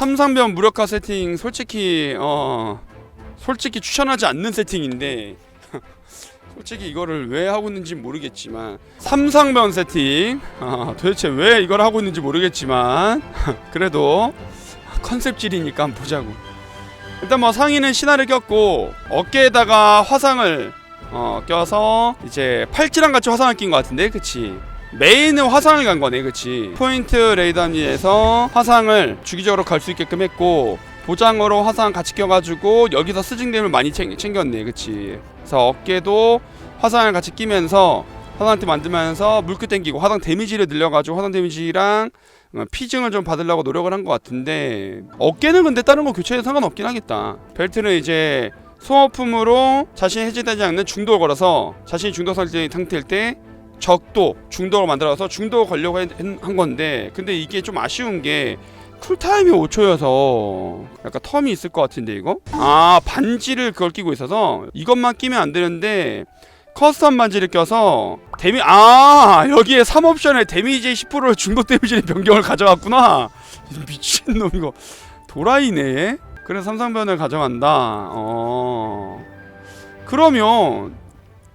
삼상변 무력화 세팅 솔직히 어 솔직히 추천하지 않는 세팅인데 솔직히 이거를 왜 하고 있는지 모르겠지만 삼상변 세팅 어, 도대체 왜 이걸 하고 있는지 모르겠지만 그래도 컨셉질이니까 보자고. 일단 뭐 상의는 신화를 꼈고 어깨에다가 화상을 어, 껴서 이제 팔찌랑 같이 화상을 낀 것 같은데 그치 메인은 화상을 간 거네 그치? 포인트 레이더니에서 화상을 주기적으로 갈 수 있게끔 했고 보장으로 화상 같이 껴가지고 여기서 스징댐을 많이 챙, 챙겼네 그치? 그래서 어깨도 화상을 같이 끼면서 화상한테 만들면서 물크 땡기고 화상 데미지를 늘려가지고 화상 데미지랑 어, 피증을 좀 받으려고 노력을 한 것 같은데 어깨는 근데 다른 거 교체해도 상관없긴 하겠다. 벨트는 이제 소모품으로 자신이 해제되지 않는 중독을 걸어서 자신이 중독 상태일 때 적도 중독을 만들어서 중독을 걸려고 했- 한 건데 근데 이게 좀 아쉬운 게 쿨타임이 5초여서 약간 텀이 있을 것 같은데 이거? 아 반지를 그걸 끼고 있어서 이것만 끼면 안 되는데 커스텀 반지를 껴서 데미 아 여기에 3옵션에 데미지 10%를 중독 데미지의 변경을 가져갔구나. 미친놈 이거. 도라이네. 그래서 삼성변을 가져간다. 어. 그러면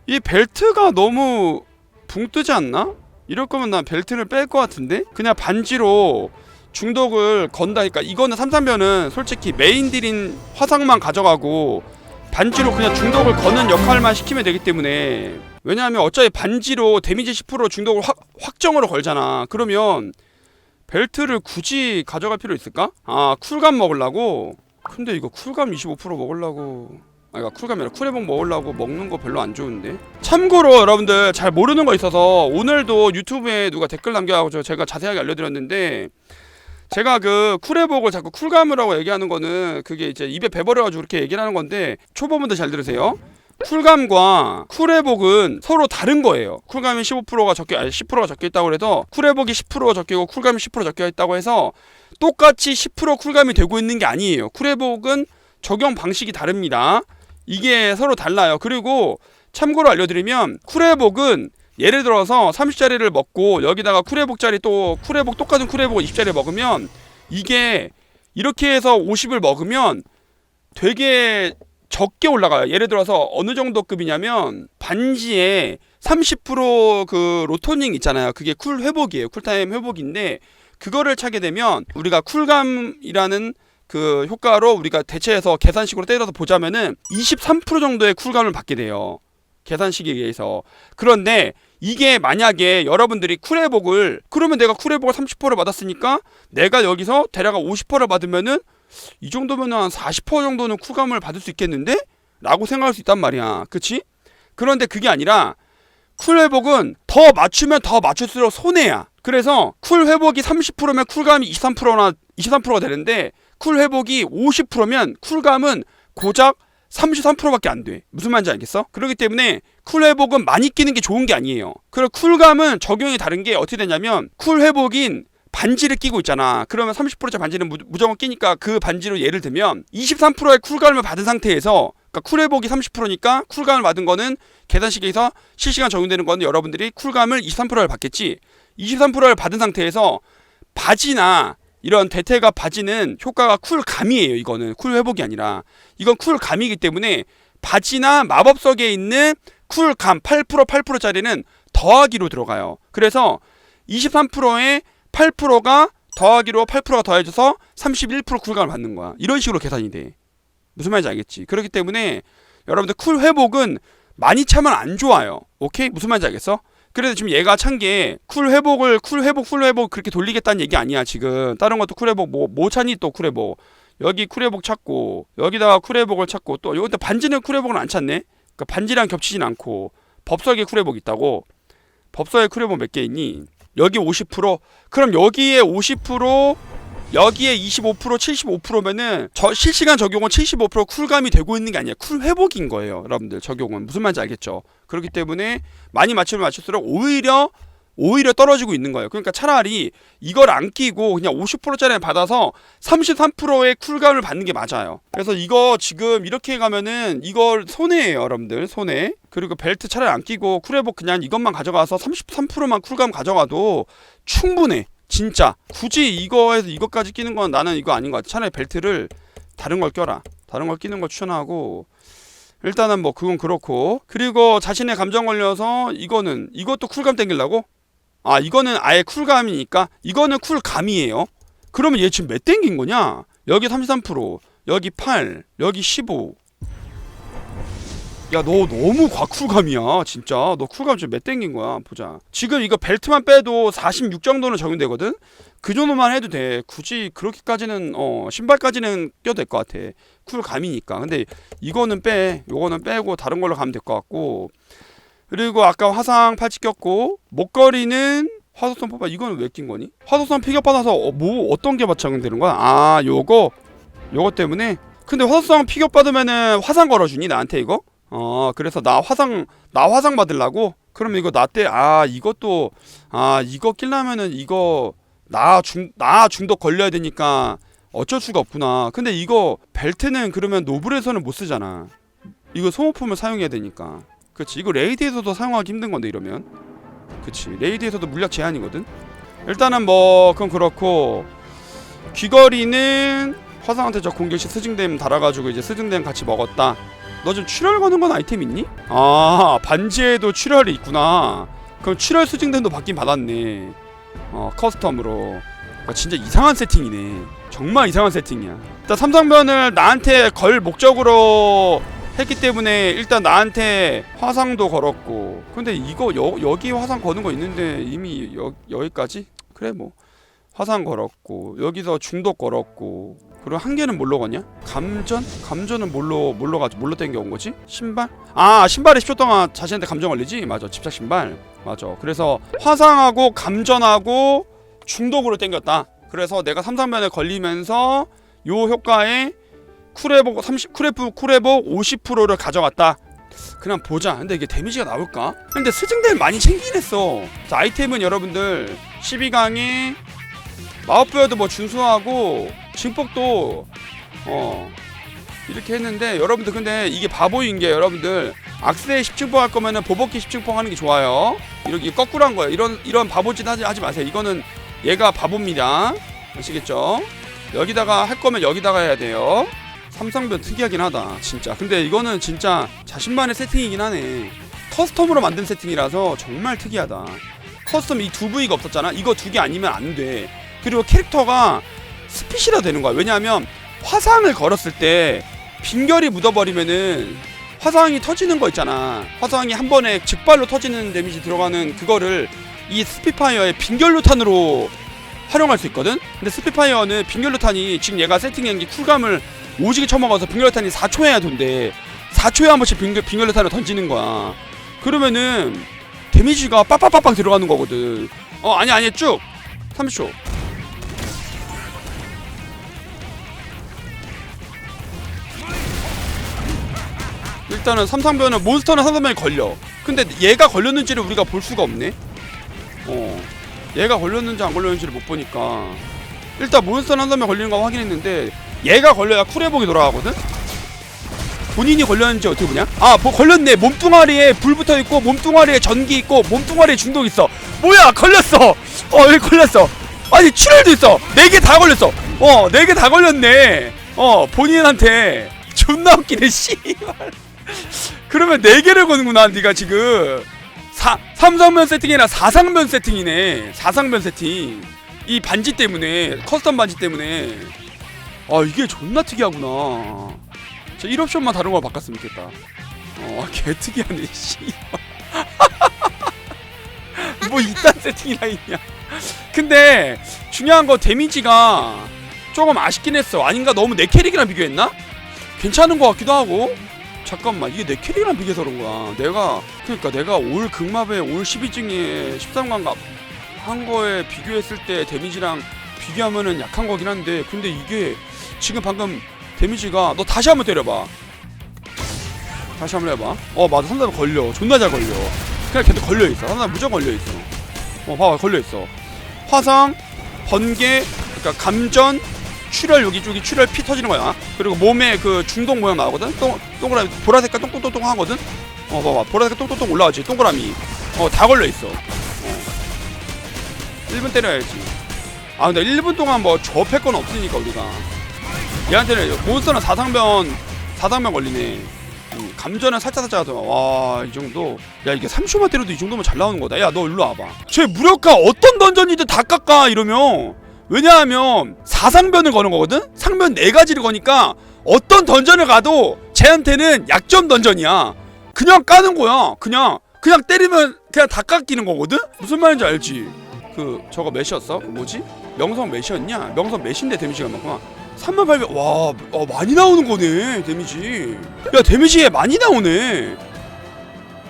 이 벨트가 너무 붕 뜨지 않나? 이럴 거면 난 벨트를 뺄 것 같은데 그냥 반지로 중독을 건다니까 이거는 삼삼변은 솔직히 메인 딜인 화상만 가져가고 반지로 그냥 중독을 거는 역할만 시키면 되기 때문에 왜냐하면 어차피 반지로 데미지 10% 중독을 확, 확정으로 걸잖아 그러면 벨트를 굳이 가져갈 필요 있을까? 아 쿨감 먹으려고? 근데 이거 쿨감 25% 먹으려고 아 이거 쿨감이 아니라. 쿨해봉 먹으려고 먹는 거 별로 안 좋은데. 참고로 여러분들 잘 모르는 거 있어서 오늘도 유튜브에 누가 댓글 남겨가지고 제가 자세하게 알려드렸는데 제가 그 쿨해복을 자꾸 쿨감이라고 얘기하는 거는 그게 이제 입에 배버려가지고 그렇게 얘기를 하는 건데 초보분들 잘 들으세요. 쿨감과 쿨해복은 서로 다른 거예요. 쿨감이 15%가 적혀 아니 10%가 적혀 있다고 해서 쿨해복이 10% 적혀있고 쿨감이 10% 적혀 있다고 해서 똑같이 10% 쿨감이 되고 있는 게 아니에요. 쿨해복은 적용 방식이 다릅니다 이게 서로 달라요 그리고 참고로 알려드리면 쿨해복은 예를 들어서 30짜리를 먹고 여기다가 쿨해복짜리 또 쿨해복 똑같은 쿨해복 20짜리 먹으면 이게 이렇게 해서 50을 먹으면 되게 적게 올라가요. 예를 들어서 어느 정도 급이냐면 반지에 30%그 로토닝 있잖아요. 그게 쿨 회복이에요. 쿨타임 회복인데 그거를 차게 되면 우리가 쿨감이라는 그 효과로 우리가 대체해서 계산식으로 때려서 보자면은 23% 정도의 쿨감을 받게 돼요. 계산식에 의해서. 그런데 이게 만약에 여러분들이 쿨회복을 그러면 내가 쿨회복을 30%를 받았으니까 내가 여기서 대략 50%를 받으면은 이 정도면 한 40% 정도는 쿨감을 받을 수 있겠는데? 라고 생각할 수 있단 말이야. 그치? 그런데 그게 아니라 쿨 회복은 더 맞추면 더 맞출수록 손해야. 그래서 쿨 회복이 30%면 쿨감이 23%나 23%가 되는데 쿨 회복이 50%면 쿨감은 고작 33%밖에 안 돼. 무슨 말인지 알겠어? 그렇기 때문에 쿨 회복은 많이 끼는 게 좋은 게 아니에요. 그리고 쿨감은 적용이 다른 게 어떻게 되냐면 쿨 회복인 반지를 끼고 있잖아. 그러면 30%짜리 반지는 무, 무조건 끼니까 그 반지로 예를 들면 23%의 쿨감을 받은 상태에서 그러니까 쿨 회복이 30%니까 쿨감을 받은 거는 계산식에서 실시간 적용되는 거는 여러분들이 쿨감을 23%를 받겠지. 23%를 받은 상태에서 바지나 이런 대퇴가 바지는 효과가 쿨감이에요. 이거는 쿨 회복이 아니라 이건 쿨감이기 때문에 바지나 마법석에 있는 쿨감 8% 8%짜리는 더하기로 들어가요. 그래서 23%의 8%가 더하기로 8%가 더해져서 31% 쿨감을 받는 거야. 이런 식으로 계산이 돼. 무슨 말인지 알겠지? 그렇기 때문에 여러분들 쿨 회복은 많이 차면 안 좋아요. 오케이? 무슨 말인지 알겠어? 그래서 지금 얘가 찬 게 쿨 회복을 쿨 회복 쿨 회복 그렇게 돌리겠다는 얘기 아니야 지금. 다른 것도 쿨 회복 뭐뭐 차니 또 쿨 회복. 여기 쿨 회복 찾고 여기다가 쿨 회복을 찾고 또 여기다 반지는 쿨 회복은 안 찾네? 그러니까 반지랑 겹치진 않고 법석에 쿨 회복 있다고? 법석에 쿨 회복 몇 개 있니? 여기 50% 그럼 여기에 50% 여기에 25% 75%면은 저 실시간 적용은 75% 쿨감이 되고 있는 게 아니야 쿨 회복인 거예요 여러분들 적용은 무슨 말인지 알겠죠 그렇기 때문에 많이 맞추면 맞출수록 오히려 오히려 떨어지고 있는 거예요. 그러니까 차라리 이걸 안 끼고 그냥 50%짜리 받아서 33%의 쿨감을 받는 게 맞아요. 그래서 이거 지금 이렇게 가면은 이걸 손해예요, 여러분들. 손해. 그리고 벨트 차라리 안 끼고 쿨회복 그냥 이것만 가져가서 33%만 쿨감 가져가도 충분해. 진짜. 굳이 이거에서 이것까지 끼는 건 나는 이거 아닌 것 같아. 차라리 벨트를 다른 걸 껴라. 다른 걸 끼는 걸 추천하고 일단은 뭐 그건 그렇고. 그리고 자신의 감정 걸려서 이거는 이것도 쿨감 땡기려고? 아 이거는 아예 쿨감이니까 이거는 쿨감이에요. 그러면 얘 지금 몇 땡긴 거냐? 여기 33% 여기 8 여기 15 야 너 너무 과쿨감이야 진짜. 너 쿨감 지금 몇 땡긴 거야 보자. 지금 이거 벨트만 빼도 46 정도는 적용되거든? 그 정도만 해도 돼. 굳이 그렇게까지는 어 신발까지는 껴도 될 것 같아. 쿨감이니까. 근데 이거는 빼. 요거는 빼고 다른 걸로 가면 될 것 같고. 그리고 아까 화상 팔찌 꼈고 목걸이는 화소성 뽑아 이거는 왜 낀 거니? 화소성 피겨 받아서 어, 뭐 어떤 게 적용되는 거야? 아 요거. 요거 때문에? 근데 화소성 피겨 받으면은 화상 걸어주니 나한테 이거? 어 그래서 나 화상 나 화상 받으려고? 그럼 이거 나 때 아 이것도 아 이거 끼려면은 이거 나 중 나 중독 걸려야 되니까 어쩔 수가 없구나. 근데 이거 벨트는 그러면 노블에서는 못 쓰잖아. 이거 소모품을 사용해야 되니까. 그렇지. 이거 레이드에서도 사용하기 힘든 건데 이러면. 그치. 레이드에서도 물약 제한이거든. 일단은 뭐 그건 그렇고 귀걸이는 화상한테 저 공격시 스징댐 달아가지고 이제 스징댐 같이 먹었다. 너 지금 출혈 거는 건 아이템 있니? 아 반지에도 출혈이 있구나. 그럼 출혈 스징댐도 받긴 받았네. 어 커스텀으로. 아, 진짜 이상한 세팅이네. 정말 이상한 세팅이야. 일단 삼성변을 나한테 걸 목적으로 했기 때문에 일단 나한테 화상도 걸었고. 근데 이거 여, 여기 화상 거는 거 있는데 이미 여, 여기까지? 그래 뭐 화상 걸었고 여기서 중독 걸었고 그리고 한 개는 뭘로 거냐? 감전? 감전은 뭘로 뭘로 가지 뭘로 땡겨 온 거지? 신발? 아 신발에 10초 동안 자신한테 감정 걸리지? 맞아 집착 신발 맞아 그래서 화상하고 감전하고 중독으로 땡겼다 그래서 내가 삼삼면에 걸리면서 요 효과에 쿨회복 30 쿨회복 쿨회복 50%를 가져갔다 그냥 보자 근데 이게 데미지가 나올까? 근데 스승들 많이 챙긴 했어 자, 아이템은 여러분들 12강에 마법부여도 뭐 준수하고 증폭도 어 이렇게 했는데 여러분들 근데 이게 바보인 게 여러분들 악세 10증폭 할 거면은 보복기 10증폭 하는 게 좋아요. 이렇게 거꾸로 한 거예요. 이런 이런 바보짓 하지, 하지 마세요. 이거는 얘가 바보입니다. 아시겠죠? 여기다가 할 거면 여기다가 해야 돼요. 삼성변 특이하긴 하다 진짜. 근데 이거는 진짜 자신만의 세팅이긴 하네. 커스텀으로 만든 세팅이라서 정말 특이하다. 커스텀 이 두 부위가 없었잖아? 이거 두 개 아니면 안돼 그리고 캐릭터가 스핏이라 되는 거야. 왜냐하면 화상을 걸었을 때 빈결이 묻어버리면은 화상이 터지는 거 있잖아. 화상이 한 번에 즉발로 터지는 데미지 들어가는 그거를 이 스피파이어의 빈결루탄으로 활용할 수 있거든? 근데 스피파이어는 빈결루탄이 지금 얘가 세팅한 게 쿨감을 오지게 쳐먹어서 빈결루탄이 4초에 해야 돈대. 4초에 한 번씩 빈결, 빈결루탄을 던지는 거야. 그러면은 데미지가 빡빡빡빡 들어가는 거거든. 어 아니 아니 쭉! 30초 일단은 삼상변은 몬스터는 삼상변이 걸려. 근데 얘가 걸렸는지를 우리가 볼 수가 없네. 어. 얘가 걸렸는지 안 걸렸는지를 못 보니까. 일단 몬스터는 한 사람에 걸리는 거 확인했는데 얘가 걸려야 쿨회복이 돌아가거든? 본인이 걸렸는지 어떻게 보냐? 아 뭐 걸렸네. 몸뚱아리에 불 붙어 있고 몸뚱아리에 전기 있고 몸뚱아리에 중독 있어. 뭐야 걸렸어. 어 여기 걸렸어. 아니 출혈도 있어. 네 개 다 걸렸어. 어 네 개 다 걸렸네. 어 본인한테 존나 웃기네 씨발 그러면 네 개를 거는구나 네가 지금. 사, 삼성면 세팅이 아니라 사상면 세팅이네. 사상면 세팅. 이 반지 때문에 커스텀 반지 때문에. 아 이게 존나 특이하구나. 저 1옵션만 다른 걸 바꿨으면 좋겠다. 어개 특이하네 씨뭐 이딴 세팅이나 있냐 근데 중요한 거 데미지가 조금 아쉽긴 했어. 아닌가? 너무 내 캐릭이랑 비교했나? 괜찮은 것 같기도 하고 잠깐만 이게 내 캐릭이랑 비교해서 그런 거야. 내가 그러니까 내가 올 극마에 올 12증에 13강갑 한 거에 비교했을 때 데미지랑 비교하면은 약한 거긴 한데 근데 이게 지금 방금 데미지가 너 다시 한번 때려봐. 다시 한번 해봐. 어 맞아. 상담 걸려. 존나 잘 걸려. 그냥 걔도 걸려있어. 상담 무조건 걸려있어. 어 봐봐. 걸려있어. 화상 번개 그러니까 감전 출혈 여기 쪽이 출혈 피 터지는 거야. 그리고 몸에 그 중독 모양 나오거든? 동, 동그라미 보라색깔 똥똥똥똥 하거든? 어 봐봐. 보라색깔 똥똥똥 올라가지 동그라미. 어 다 걸려 있어. 어. 1분 때려야지. 아 근데 1분 동안 뭐 접할 건 없으니까 우리가. 얘한테는 몬스터는 사상변 사상변 걸리네. 음, 감전은 살짝 살짝 하더만. 와이 정도? 야 이게 3초만 때려도 이 정도면 잘 나오는 거다. 야 너 일로 와봐. 쟤 무력화 어떤 던전이든 다 깎아 이러면 왜냐하면 사상변을 거는 거거든? 상변 네 가지를 거니까 어떤 던전을 가도 쟤한테는 약점 던전이야. 그냥 까는 거야. 그냥 그냥 때리면 그냥 다 깎이는 거거든? 무슨 말인지 알지? 그 저거 몇이었어? 그 뭐지? 명성 몇이었냐? 명성 몇인데 데미지가 많구나. 3800 와, 어, 많이 나오는 거네 데미지. 야 데미지에 많이 나오네.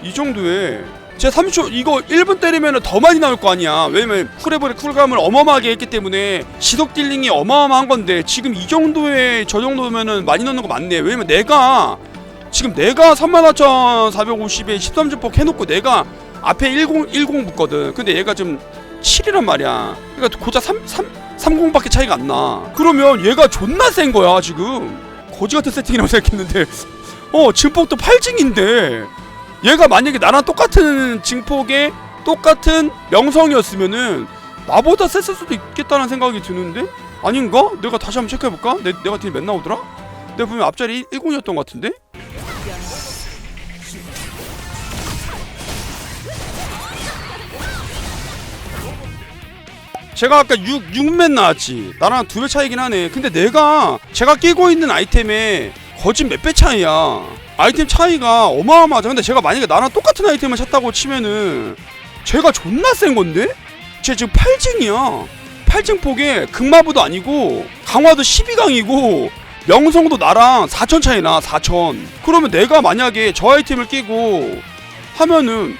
이 정도에 제 3초 이거 1분 때리면 더 많이 나올 거 아니야. 왜냐면 쿨레버의 쿨감을 어마어마하게 했기 때문에 지속 딜링이 어마어마한 건데 지금 이 정도의 저 정도면은 많이 넣는 거 맞네. 왜냐면 내가 지금 내가 34,450에 13주폭 해놓고 내가 앞에 10, 10 붙거든. 근데 얘가 지금 7이란 말이야. 그러니까 고작 3, 3, 30밖에 차이가 안 나. 그러면 얘가 존나 센 거야 지금. 거지 같은 세팅이라고 생각했는데. 어 증폭도 8징인데 얘가 만약에 나랑 똑같은 증폭에 똑같은 명성이었으면은 나보다 셌을 수도 있겠다는 생각이 드는데 아닌가? 내가 다시 한번 체크해볼까? 내, 내가 딜몇 나오더라? 내가 보면 앞자리 10이었던 것 같은데? 제가 아까 6, 6맨 나왔지. 나랑 두 배 차이긴 하네. 근데 내가 제가 끼고 있는 아이템에 거진 몇 배 차이야. 아이템 차이가 어마어마하죠. 근데 제가 만약에 나랑 똑같은 아이템을 샀다고 치면은 제가 존나 센 건데? 쟤 지금 8징이야. 8징 폭에 극마부도 아니고 강화도 12강이고 명성도 나랑 4천 차이 나. 4천. 그러면 내가 만약에 저 아이템을 끼고 하면은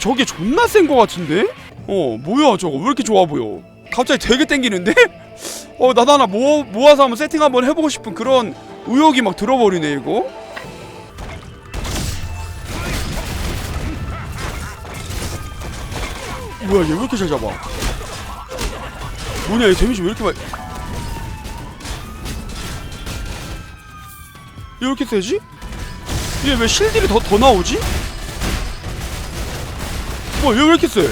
저게 존나 센 거 같은데? 어 뭐야 저거 왜 이렇게 좋아 보여 갑자기 되게 땡기는데? 어 나도 하나 모, 모아서 한번 세팅 한번 해보고 싶은 그런 의욕이 막 들어버리네 이거 뭐야 얘 왜 이렇게 잘 잡아 뭐냐 얘 데미지 왜 이렇게 많이 얘왜 이렇게 세지? 얘 왜 실딜이 더, 더 나오지? 뭐얘 왜 이렇게 세?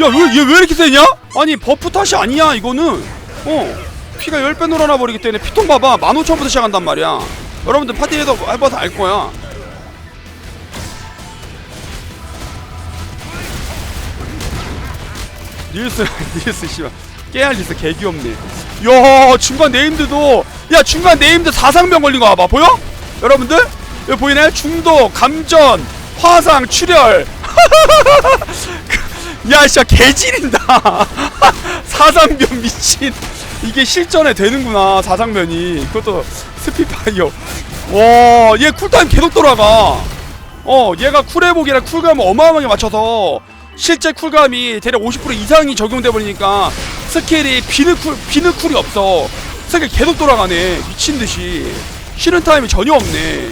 야, 왜, 얘왜 이렇게 세냐? 아니, 버프 탓이 아니야, 이거는. 어. 피가 10배 늘어나 버리기 때문에 피통 봐봐. 15,000부터 시작한단 말이야. 여러분들 파티에서 해봐서 알 거야. 닐스, 닐스, 씨발. 깨알 닐스 개 귀엽네. 야, 중간 네임드도, 야, 중간 네임드 사상병 걸린 거 봐봐. 보여? 여러분들? 여기 보이나요? 중독, 감전, 화상, 출혈. 야, 진짜 개지린다. 사상변 미친. 이게 실전에 되는구나, 사상변이. 그것도 스피파이어. 와, 얘 쿨타임 계속 돌아가. 어, 얘가 쿨회복이랑 쿨감을 어마어마하게 맞춰서 실제 쿨감이 대략 50% 이상이 적용돼 버리니까 스킬이 비는 쿨 비는 쿨이 없어. 스킬 계속 돌아가네. 미친 듯이. 쉬는 타임이 전혀 없네.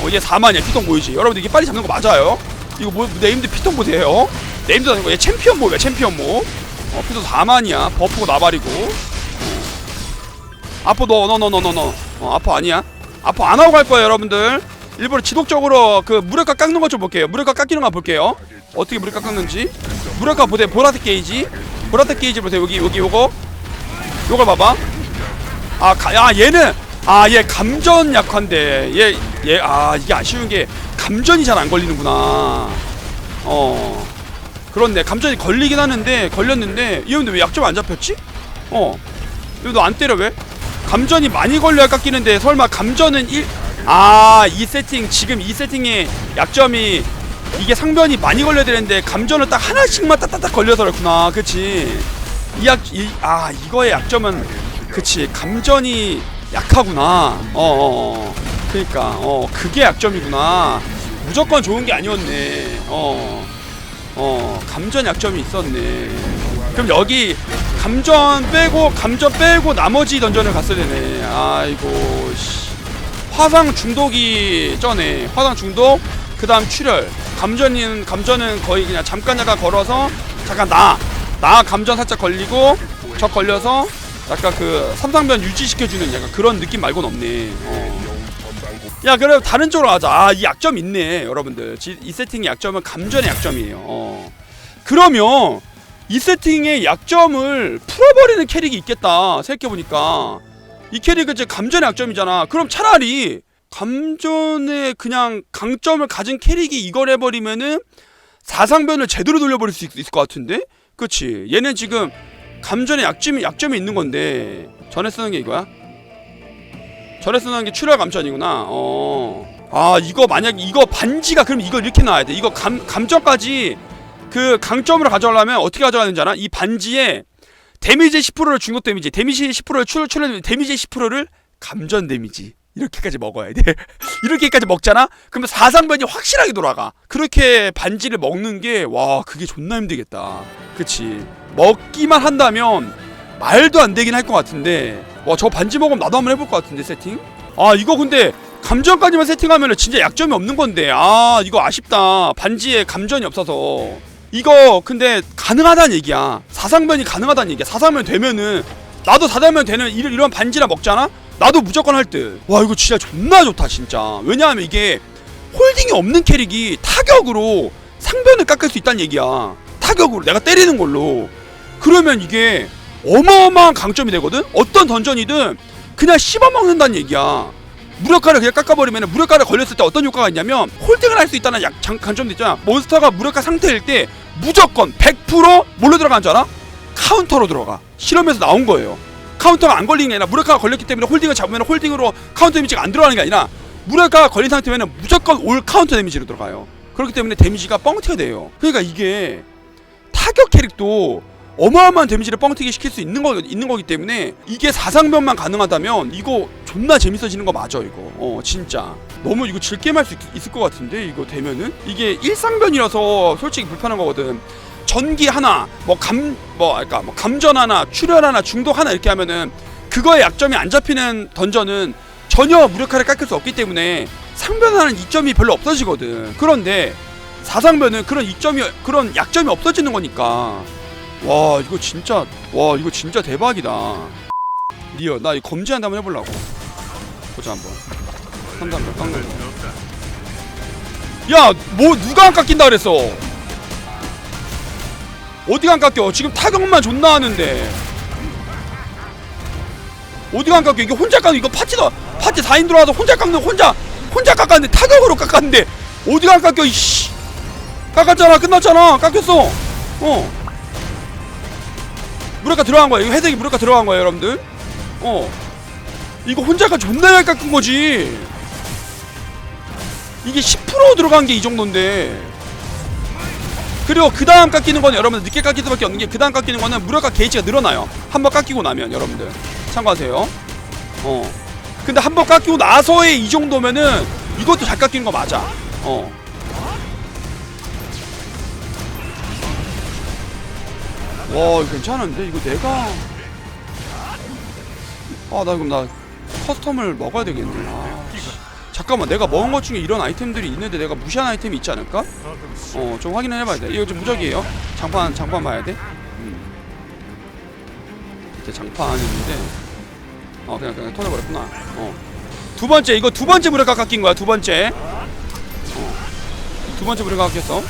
어, 얘 4만이야. 피통 보이지? 여러분들 이게 빨리 잡는 거 맞아요? 이거 뭐 네임드 피통 보세요. 네임드 아니고 얘 챔피언 모야 챔피언 모. 어, 피통 4만이야. 버프고 나발이고. 어. 아포 너너너너너너. 어, 아포 아니야. 아포 안 하고 갈 거예요, 여러분들. 일부러 지속적으로 그 무력화 깎는 것 좀 볼게요. 무력화 깎이는 거 볼게요. 어떻게 무력화 깎는지. 무력화 보세요. 보라색 게이지. 보라색 게이지 보세요. 여기 여기 요거. 요걸 봐봐. 아, 가, 야 얘는 아 얘 감전 약한데 얘 얘 아 이게 아쉬운 게 감전이 잘 안 걸리는구나. 어. 그렇네. 감전이 걸리긴 하는데 걸렸는데 얘 근데 왜 약점 안 잡혔지? 어. 이거 너 안 때려 왜? 감전이 많이 걸려야 깎이는데 설마 감전은 1 아, 이 세팅 지금 이 세팅의 약점이 이게 상변이 많이 걸려야 되는데 감전을 딱 하나씩만 딱딱딱 걸려서 그렇구나. 그치 이 약 이, 아, 이거의 약점은 그치 감전이 약하구나. 어, 어, 어. 그러니까 어, 그게 약점이구나. 무조건 좋은 게 아니었네. 어. 어, 감전 약점이 있었네. 그럼 여기 감전 빼고 감전 빼고 나머지 던전을 갔어야 되네. 아이고 씨. 화상 중독이 쩌네. 화상 중독, 그 다음 출혈. 감전은 감전은 거의 그냥 잠깐 잠깐 걸어서 잠깐 나. 나 감전 살짝 걸리고 저 걸려서 약간 그 삼상변 유지시켜주는 약간 그런 느낌 말고는 없네. 어. 야 그럼 다른 쪽으로 가자. 아이 약점 있네 여러분들. 지- 이 세팅의 약점은 감전의 약점이에요. 어. 그러면 이 세팅의 약점을 풀어버리는 캐릭이 있겠다 생각해보니까 이 캐릭은 이제 감전의 약점이잖아. 그럼 차라리 감전의 그냥 강점을 가진 캐릭이 이걸 해버리면은 사상변을 제대로 돌려버릴 수 있, 을것 같은데? 그치. 얘는 지금 감전의 약점이 약점이 있는 건데. 전에 쓰는 게 이거야? 전에 쓰는 게 출혈 감전이구나. 어 아 이거 만약 이거 반지가 그럼 이거 이렇게 나와야 돼. 이거 감 감전까지 그 강점으로 가져가려면 어떻게 가져가야 되는지 알아? 이 반지에 데미지 10%를 중국 데미지, 데미지 10%를 출, 출, 데미지 10%를 감전 데미지. 이렇게까지 먹어야 돼. 이렇게까지 먹잖아? 그러면 사상변이 확실하게 돌아가. 그렇게 반지를 먹는 게, 와, 그게 존나 힘들겠다. 그치. 먹기만 한다면 말도 안 되긴 할 것 같은데, 와, 저 반지 먹으면 나도 한번 해볼 것 같은데, 세팅? 아, 이거 근데 감전까지만 세팅하면 진짜 약점이 없는 건데, 아, 이거 아쉽다. 반지에 감전이 없어서. 이거 근데 가능하다는 얘기야. 사상변이 가능하다는 얘기야. 사상변 되면은 나도 사상변 되는 이런 반지나 먹잖아. 나도 무조건 할 듯. 와 이거 진짜 존나 좋다 진짜. 왜냐하면 이게 홀딩이 없는 캐릭이 타격으로 상변을 깎을 수 있다는 얘기야. 타격으로 내가 때리는 걸로. 그러면 이게 어마어마한 강점이 되거든. 어떤 던전이든 그냥 씹어 먹는다는 얘기야. 무력화를 그냥 깎아버리면 무력화를 걸렸을 때 어떤 효과가 있냐면 홀딩을 할 수 있다는 약, 장, 강점도 있잖아 몬스터가 무력화 상태일 때 무조건 100% 뭘로 들어가는 줄 알아? 카운터로 들어가. 실험에서 나온 거예요. 카운터가 안 걸리는 게 아니라 무력화가 걸렸기 때문에 홀딩을 잡으면 홀딩으로 카운터 데미지가 안 들어가는 게 아니라 무력화가 걸린 상태면 무조건 올 카운터 데미지로 들어가요. 그렇기 때문에 데미지가 뻥튀가 돼요. 그러니까 이게 타격 캐릭도 어마어마한 데미지를 뻥튀기 시킬 수 있는 거 있는 거기 때문에 이게 사상변만 가능하다면 이거 존나 재밌어지는 거 맞아 이거. 어 진짜. 너무 이거 즐게임 할수 있을 것 같은데 이거 되면은? 이게 일상변이라서 솔직히 불편한 거거든. 전기 하나 뭐 감뭐 그러니까 뭐 감전 하나 출혈 하나 중독 하나 이렇게 하면은 그거에 약점이 안 잡히는 던전은 전혀 무력화를 깎을 수 없기 때문에 상변하는 이점이 별로 없어지거든. 그런데 사상변은 그런 이점이 그런 약점이 없어지는 거니까 와 이거 진짜 와 이거 진짜 대박이다. 리어 나 이거 검지 한번 해보려고. 보자 한번. 삼삼 깡글 야뭐 누가 안 깎인다 그랬어? 어디가 안 깎여? 지금 타격만 존나 하는데. 어디가 안 깎여? 이게 혼자 깎는 이거 파티다 파티 4인 들어와서 혼자 깎는 혼자 혼자 깎았는데 타격으로 깎았는데 어디가 안 깎여 이씨. 깎았잖아 끝났잖아. 깎였어. 어 무력화 들어간 거야. 이거 회색이 무력화 들어간 거야, 여러분들. 어. 이거 혼자가 존나 잘 깎은 거지. 이게 10% 들어간 게 이 정도인데. 그리고 그 다음 깎이는 거는 여러분들 늦게 깎일 수밖에 없는 게 그 다음 깎이는 거는 무력화 게이지가 늘어나요. 한 번 깎이고 나면 여러분들 참고하세요. 어. 근데 한 번 깎이고 나서의 이 정도면은 이것도 잘 깎이는 거 맞아. 어. 와 괜찮은데? 이거 내가? 아 나 그럼 나 커스텀을 먹어야 되겠네. 아, 씨. 잠깐만 내가 먹은 것 중에 이런 아이템들이 있는데 내가 무시한 아이템이 있지 않을까? 어 좀 확인을 해봐야 돼. 이거 좀 무적이에요. 장판 장판 봐야 돼. 음. 이제 장판 있는데. 어 그냥 그냥 터져버렸구나. 어 두 번째 이거 두 번째 무력화 깎인 거야 두 번째. 어. 두 번째 무력화 깎였어.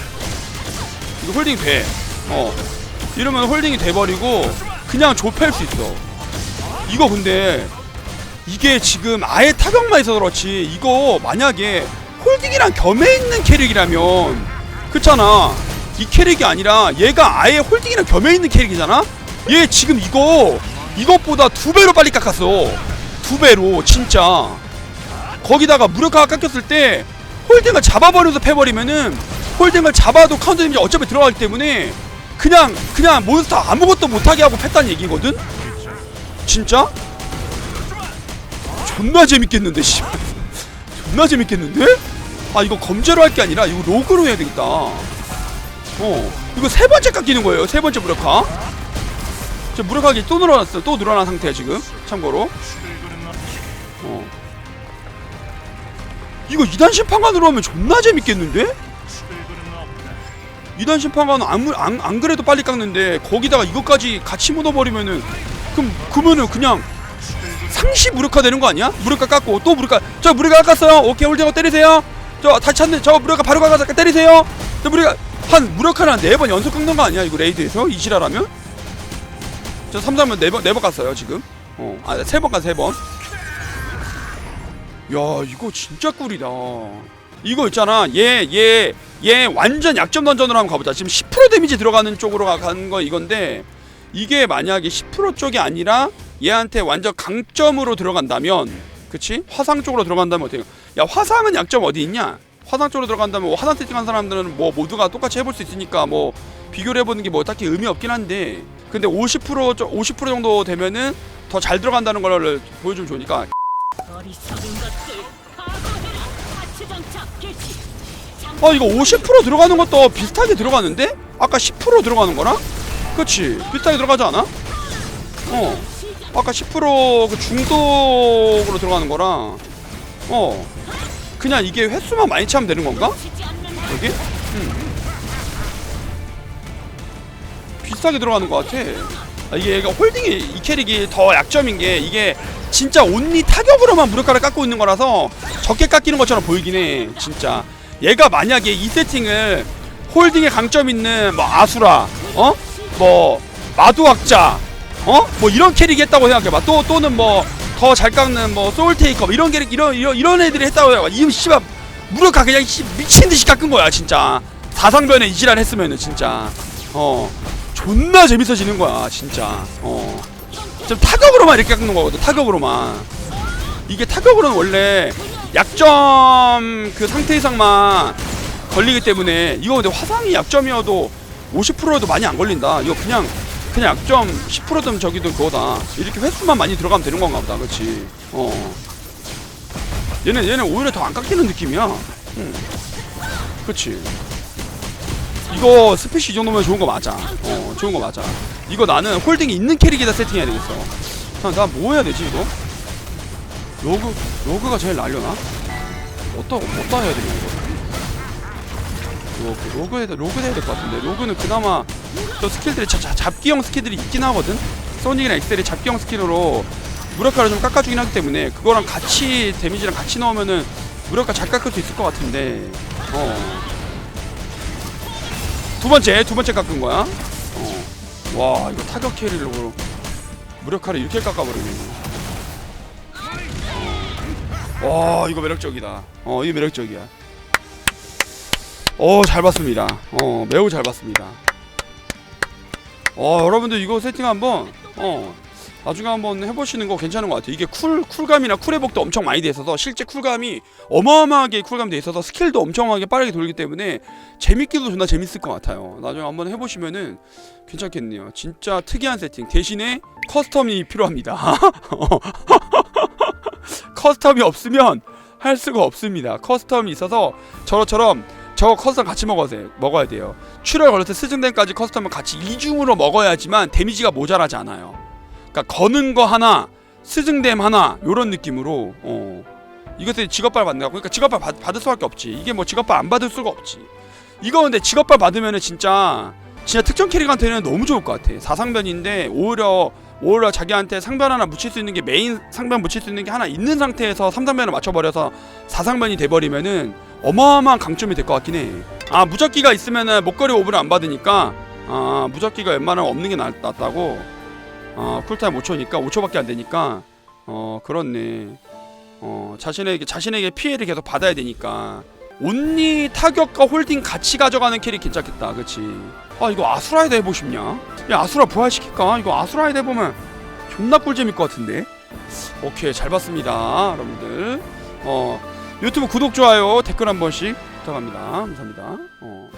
이거 홀딩 돼어 이러면 홀딩이 돼버리고 그냥 좁힐 수 있어. 이거 근데 이게 지금 아예 타격만 있어서 그렇지 이거 만약에 홀딩이랑 겸해 있는 캐릭이라면 그렇잖아. 이 캐릭이 아니라 얘가 아예 홀딩이랑 겸해 있는 캐릭이잖아? 얘 지금 이거 이것보다 두 배로 빨리 깎았어. 두 배로 진짜. 거기다가 무력화가 깎였을 때 홀딩을 잡아버려서 패버리면은 홀딩을 잡아도 카운터 데미지 어차피 들어가기 때문에 그냥 그냥 몬스터 아무것도 못하게 하고 팼다는 얘기거든? 진짜? 존나 재밌겠는데 씨 존나 재밌겠는데? 아 이거 검제로 할 게 아니라 이거 로그로 해야 되겠다 어 이거 세 번째 깎이는 거예요 세 번째 무력화 저 무력화기 또 늘어났어 또 늘어난 상태야 지금 참고로 어 이거 2단 심판관으로 하면 존나 재밌겠는데? 2단 심판관은 안, 안, 안 그래도 빨리 깎는데 거기다가 이것까지 같이 묻어버리면은 그럼 그러면은 그냥 상시 무력화 되는 거 아니야? 무력화 깎고 또 무력화. 저 무력화 깎았어요. 오케이 홀딩어 때리세요. 저 다시 찾는 저 무력화 바로 가서 때리세요. 저 무력화 한 무력화를 한네 번 연속 끊는 거 아니야? 이거 레이드에서? 이지라라면? 저 3단면 네번 네번 갔어요 지금. 어아세번 갔어 세번. 야 이거 진짜 꿀이다. 이거 있잖아. 얘얘 얘 완전 약점 던전으로 한번 가보자 지금 10% 데미지 들어가는 쪽으로 가- 가는 거 이건데 이게 만약에 10% 쪽이 아니라 얘한테 완전 강점으로 들어간다면 그치? 화상 쪽으로 들어간다면 어떻게 야 화상은 약점 어디 있냐? 화상 쪽으로 들어간다면 뭐 화상 세팅한 사람들은 뭐 모두가 똑같이 해볼 수 있으니까 뭐 비교를 해보는 게 뭐 딱히 의미 없긴 한데 근데 50% 저- 50% 정도 되면은 더 잘 들어간다는 걸 보여주면 좋으니까 어리석은 것들 각오해라 아 이거 50% 들어가는 것도 비슷하게 들어가는데? 아까 10% 들어가는 거랑? 그치 비슷하게 들어가지 않아? 어 아까 10%그 중독으로 들어가는 거랑 어 그냥 이게 횟수만 많이 차면 되는 건가? 여기? 음. 비슷하게 들어가는 것 같아. 아, 이게 홀딩이 이 캐릭이 더 약점인 게 이게 진짜 온리 타격으로만 무력화를 깎고 있는 거라서 적게 깎이는 것처럼 보이긴 해. 진짜 얘가 만약에 이 세팅을 홀딩에 강점 있는 뭐 아수라, 어, 뭐 마두학자, 어, 뭐 이런 캐릭이 했다고 생각해봐. 또 또는 뭐 더 잘 깎는 뭐 소울테이커 뭐 이런 캐릭 이런 이런 이런 애들이 했다고 해봐. 이 씨발 무력화 그냥 씨, 미친 듯이 깎은 거야 진짜. 사상변에 이지랄 했으면은 진짜 어 존나 재밌어지는 거야 진짜 어. 좀 타격으로만 이렇게 깎는 거거든 타격으로만 이게 타격으로는 원래 약점 그 상태 이상만 걸리기 때문에 이거 근데 화상이 약점이어도 50%도 많이 안 걸린다. 이거 그냥 그냥 약점 10%든 저기든 그거다. 이렇게 횟수만 많이 들어가면 되는 건가 보다. 그렇지? 어. 얘는 얘는 오히려 더 안 깎이는 느낌이야. 응. 그렇지. 이거 스피시 이 정도면 좋은 거 맞아. 어 좋은 거 맞아. 이거 나는 홀딩이 있는 캐릭에다 세팅해야 되겠어. 나뭐 해야 되지 이거 로그 로그가 제일 날려나 어디다 어디다 해야 되냐 이거 로그 로그 해야 돼 로그 해야 될 것 같은데 로그는 그나마 저 스킬들이 자, 자, 잡기형 스킬들이 있긴 하거든 소닉이나 엑셀이 잡기형 스킬로 무력화를 좀 깎아주긴 하기 때문에 그거랑 같이 데미지랑 같이 넣으면은 무력화 잘 깎을 수 있을 것 같은데 어 두 번째 두 번째 깎은 거야. 어. 와 이거 타격 캐리로 무력화를 이렇게 깎아버리네. 와 이거 매력적이다. 어 이거 매력적이야. 어잘 봤습니다. 어 매우 잘 봤습니다. 어 여러분들 이거 세팅 한번 어 나중에 한번 해보시는 거 괜찮은 것 같아요. 이게 쿨 쿨감이나 쿨 회복도 엄청 많이 돼 있어서 실제 쿨감이 어마어마하게 쿨감 돼 있어서 스킬도 엄청나게 빠르게 돌기 때문에 재밌기도 존나 재밌을 것 같아요. 나중에 한번 해보시면은 괜찮겠네요. 진짜 특이한 세팅 대신에 커스텀이 필요합니다. 커스텀이 없으면 할 수가 없습니다. 커스텀이 있어서 저처럼 저 커스텀 같이 먹어야. 먹어야 돼요. 출혈 걸릴 때 스승댐까지 커스텀을 같이 이중으로 먹어야지만 데미지가 모자라지 않아요. 그러니까 거는 거 하나, 스승댐 하나 요런 느낌으로 어. 이것들이 직업발 받는다고 그러니까 직업발 받, 받을 수밖에 없지. 이게 뭐 직업발 안 받을 수가 없지. 이거 근데 직업발 받으면은 진짜 진짜 특정 캐릭한테는 너무 좋을 것 같아. 사상변인데 오히려 오히려 자기한테 상변 하나 묻힐 수 있는 게 메인 상변 묻힐 수 있는 게 하나 있는 상태에서 3단변을 맞춰버려서 4상변이 돼버리면은 어마어마한 강점이 될 것 같긴 해. 아 무적기가 있으면은 목걸이 오브를 안 받으니까 아 무적기가 웬만하면 없는 게 낫, 낫다고. 아 쿨타임 5초니까 5초밖에 안 되니까 어 그렇네. 어 자신에게 자신에게 피해를 계속 받아야 되니까 온리 타격과 홀딩 같이 가져가는 캐릭 괜찮겠다, 그렇지? 아 이거 아수라에다 해보고 싶냐? 야 아수라 부활시킬까? 이거 아수라에다 해보면 존나 꿀잼일 것 같은데. 오케이 잘 봤습니다, 여러분들. 어 유튜브 구독 좋아요 댓글 한 번씩 부탁합니다. 감사합니다. 어.